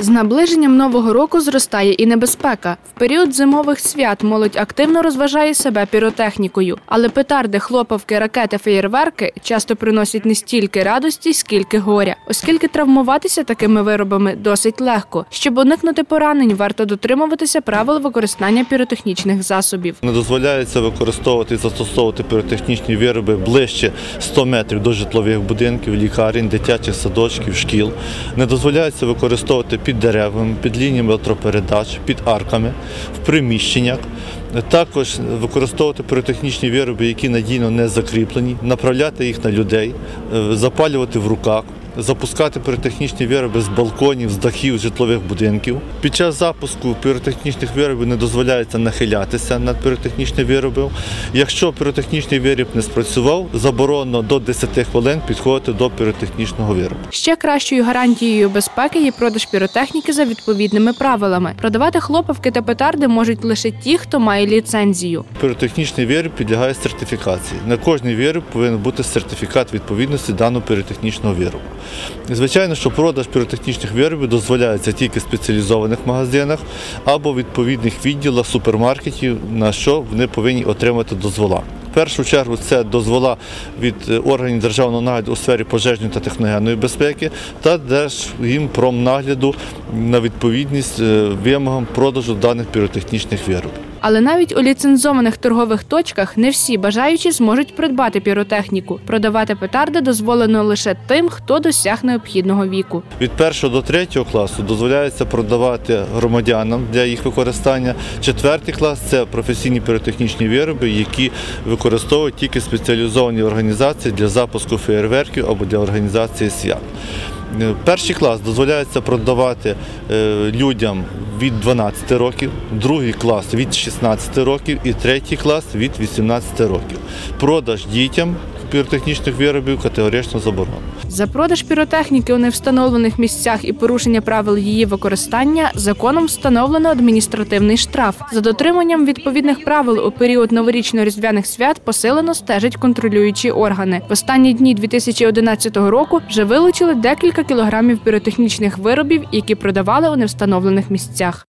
З наближенням нового року зростає і небезпека. В період зимових свят молодь активно розважає себе піротехнікою, але петарди, хлопавки, ракети, феєрверки часто приносять не стільки радості, скільки горя, оскільки травмуватися такими виробами досить легко. Щоб уникнути поранень, варто дотримуватися правил використання піротехнічних засобів. Не дозволяється використовувати і застосовувати піротехнічні вироби ближче 100 метрів до житлових будинків, лікарень, дитячих садочків, шкіл. Не дозволяється використовувати під деревами, під лініями електропередач, під арками, в приміщеннях. Також використовувати піротехнічні вироби, які надійно не закріплені, направляти їх на людей, е, запалювати в руках. Запускати піротехнічні вироби з балконів, з дахів житлових будинків. Під час запуску піротехнічних виробів не дозволяється нахилятися над піротехнічним виробом. Якщо піротехнічний виріб не спрацював, заборонено до 10 хвилин підходити до піротехнічного виробу. Ще кращою гарантією безпеки є продаж піротехніки за відповідними правилами. Продавати хлопавки та петарди можуть лише ті, хто має ліцензію. Піротехнічний виріб підлягає сертифікації. На кожний виріб повинен бути сертифікат відповідності даного піротехнічного виробу. Звичайно, що продаж піротехнічних виробів дозволяється тільки в спеціалізованих магазинах або відповідних відділах супермаркетів, на що вони повинні отримати дозвола. В першу чергу це дозвола від е, органів державного нагляду у сфері пожежної та техногенної безпеки та Держгімпромнагляду на відповідність е, вимогам продажу даних піротехнічних виробів. Але навіть у ліцензованих торгових точках не всі бажаючі зможуть придбати піротехніку. Продавати петарди дозволено лише тим, хто досяг необхідного віку. Від першого до третього класу дозволяється продавати громадянам для їх використання. Четвертий клас це професійні піротехнічні вироби, які використовують тільки спеціалізовані організації для запуску феєрверків або для організації свят. Е, Перший клас дозволяється продавати е, людям від 12 років, другий клас від 16 років і третій клас від 18 років. Продаж дітям піротехнічних виробів категорично заборонено. За продаж піротехніки у невстановлених місцях і порушення правил її використання законом встановлено адміністративний штраф. За дотриманням відповідних правил у період новорічно-різдвяних свят посилено стежать контролюючі органи. В останні дні 2011 року вже вилучили декілька кілограмів піротехнічних виробів, які продавали у невстановлених місцях.